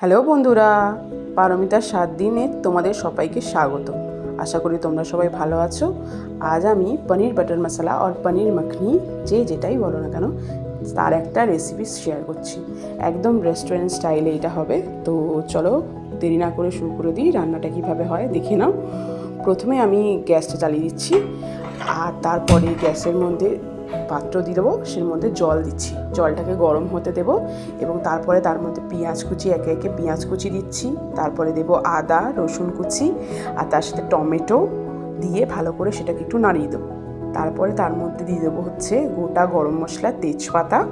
Hello বন্ধুরা পারমিতার সাত দিনে তোমাদের সবাইকে স্বাগত। আশা করি তোমরা সবাই ভালো আছো। আজ আমি পনির বাটার মশলা আর পনির মাখনি, যে যেটাই বলো না কেন, তার একটা রেসিপি শেয়ার করছি। একদম রেস্টুরেন্ট স্টাইলে এটা হবে। তো চলো দেরি না করে শুরু করে দিই, রান্নাটা কীভাবে হয় দেখে নাও। প্রথমে আমি গ্যাসটা চালিয়ে দিচ্ছি। আর তারপরে গ্যাসের মধ্যে পাত্র দিয়ে দেবো, সের মধ্যে জল দিচ্ছি। জলটাকে গরম হতে দেবো এবং তারপরে তার মধ্যে পেঁয়াজ কুচি, একে একে পেঁয়াজ কুচি দিচ্ছি। তারপরে দেবো আদা, রসুন কুচি আর তার সাথে টমেটো দিয়ে ভালো করে সেটাকে একটু নাড়িয়ে দেবো। তারপরে তার মধ্যে দিয়ে দেবো হচ্ছে গোটা গরম মশলা, তেজপাতা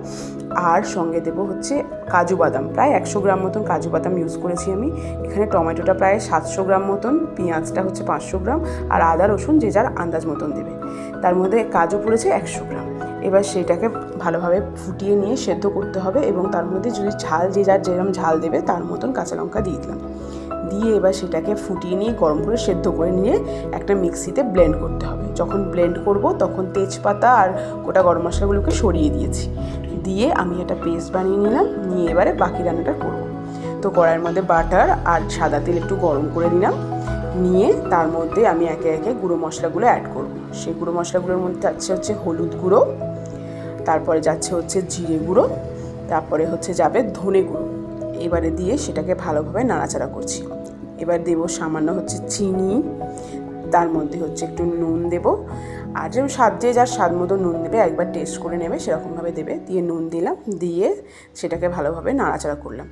আর সঙ্গে দেবো হচ্ছে কাজু বাদাম। প্রায় একশো গ্রাম মতন কাজু বাদাম ইউজ করেছি আমি। এখানে টমেটোটা প্রায় সাতশো গ্রাম মতন, পেঁয়াজটা হচ্ছে পাঁচশো গ্রাম আর আদা, রসুন যে যার আন্দাজ মতন দেবে। তার মধ্যে কাজু পড়েছে একশো গ্রাম। এবার সেটাকে ভালোভাবে ফুটিয়ে নিয়ে সেদ্ধ করতে হবে এবং তার মধ্যে যদি ঝাল, যে যার যেরকম ঝাল দেবে তার মতন কাঁচা লঙ্কা দিয়ে দিলাম। দিয়ে এবার সেটাকে ফুটিয়ে নিয়ে গরম করে সেদ্ধ করে নিয়ে একটা মিক্সিতে ব্লেন্ড করতে হবে। যখন ব্লেন্ড করব তখন তেজপাতা আর গোটা গরম মশলাগুলোকে সরিয়ে দিয়েছি। দিয়ে আমি একটা পেস্ট বানিয়ে নিলাম, নিয়ে এবারে বাকি রান্নাটা করব। তো কড়াইয়ের মধ্যে বাটার আর সাদা তেল একটু গরম করে নিলাম। নিয়ে তার মধ্যে আমি একে একে গুঁড়ো মশলাগুলো অ্যাড করব। সেই গুঁড়ো মশলাগুলোর মধ্যে যাচ্ছে হচ্ছে হলুদ গুঁড়ো, তারপরে যাচ্ছে হচ্ছে জিরে গুঁড়ো, তারপরে হচ্ছে যাবে ধনে গুঁড়ো। এবারে দিয়ে সেটাকে ভালোভাবে নাড়াচাড়া করছি। এবার দেবো সামান্য হচ্ছে চিনি, তার মধ্যে হচ্ছে একটু নুন দেব। আর যেমন স্বাদ যে যার স্বাদ মতো নুন দেবে, একবার টেস্ট করে নেবে, সেরকমভাবে দেবে। দিয়ে নুন দিলাম, দিয়ে সেটাকে ভালোভাবে নাড়াচাড়া করলাম।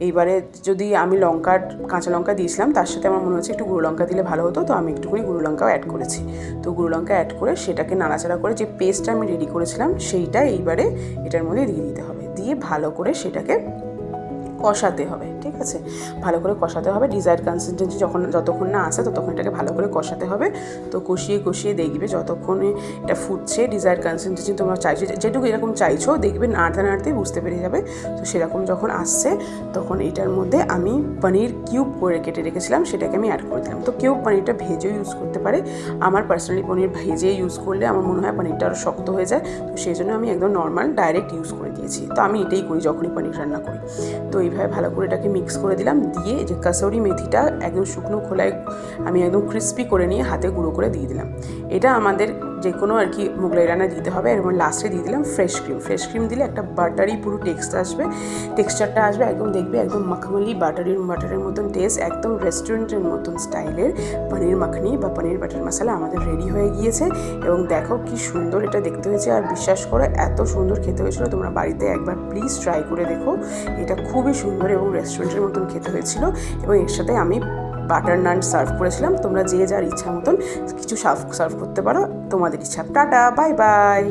এইবারে যদি আমি লঙ্কা, কাঁচা লঙ্কা দিয়েছিলাম, তার সাথে আমার মনে হচ্ছে একটু গুঁড়ো লঙ্কা দিলে ভালো হতো, তো আমি একটুখানি গুঁড়ো লঙ্কাও অ্যাড করেছি। তো গুঁড়ো লঙ্কা অ্যাড করে সেটাকে নাড়াচাড়া করে যে পেস্টটা আমি রেডি করেছিলাম, সেইটা এইবারে এটার মধ্যে দিয়ে দিতে হবে। দিয়ে ভালো করে সেটাকে কষাতে হবে, ঠিক আছে? ভালো করে কষাতে হবে। ডিজায়ার কনসিস্টেন্সি যখন, যতক্ষণ না আসে, ততক্ষণ এটাকে ভালো করে কষাতে হবে। তো কষিয়ে কষিয়ে দেখবে যতক্ষণে এটা ফুটছে ডিজায়ার কনসিস্টেন্সি তোমরা চাইছো যেটুকু এরকম চাইছো, দেখবে নাড়তে নাড়তে বুঝতে পেরে যাবে। তো সেরকম যখন আসছে, তখন এটার মধ্যে আমি পনির কিউব করে কেটে রেখেছিলাম, সেটাকে আমি অ্যাড করে দিলাম। তো কেউ পনিরটা ভেজেও ইউজ করতে পারে। আমার পার্সোনালি পনির ভেজে ইউজ করলে আমার মনে হয় পনিরটা আরও শক্ত হয়ে যায়। তো সেই জন্য আমি একদম নর্মাল ডাইরেক্ট ইউজ করে দিয়েছি। তো আমি এটাই করি যখনই পনির রান্না করি। তো এইভাবে ভালো করে এটাকে মিক্স করে দিলাম। দিয়ে যে কাসৌরি মেথিটা একদম শুকনো খোলায় আমি একদম ক্রিস্পি করে নিয়ে হাতে গুঁড়ো করে দিয়ে দিলাম। এটা আমাদের কোনো আর কি মোগলাই রান্না দিতে হবে। এবং লাস্টে দিয়ে দিলাম ফ্রেশ ক্রিম ফ্রেশ ক্রিম দিলে একটা বাটারি পুরো টেক্সট আসবে। টেক্সচারটা আসবে একদম দেখবে, একদম মাখমালি বাটারির বাটারের মতন টেস্ট একদম রেস্টুরেন্টের মতন স্টাইলের পনির মাখনি বা পনির বাটার মশলা আমাদের রেডি হয়ে গিয়েছে। এবং দেখো কি সুন্দর এটা দেখতে হয়েছে। আর বিশ্বাস করো, এত সুন্দর খেতে হয়েছিল, তোমরা বাড়িতে একবার প্লিজ ট্রাই করে দেখো। এটা খুবই সুন্দর এবং রেস্টুরেন্টের মতন খেতে হয়েছিল। এবং এর সাথে আমি বাটার নান সার্ভ করেছিলাম। তোমরা যে যার ইচ্ছা মতন কিছু সার্ভ সার্ভ করতে পারো। তোমাদের ইচ্ছা। Tata bye bye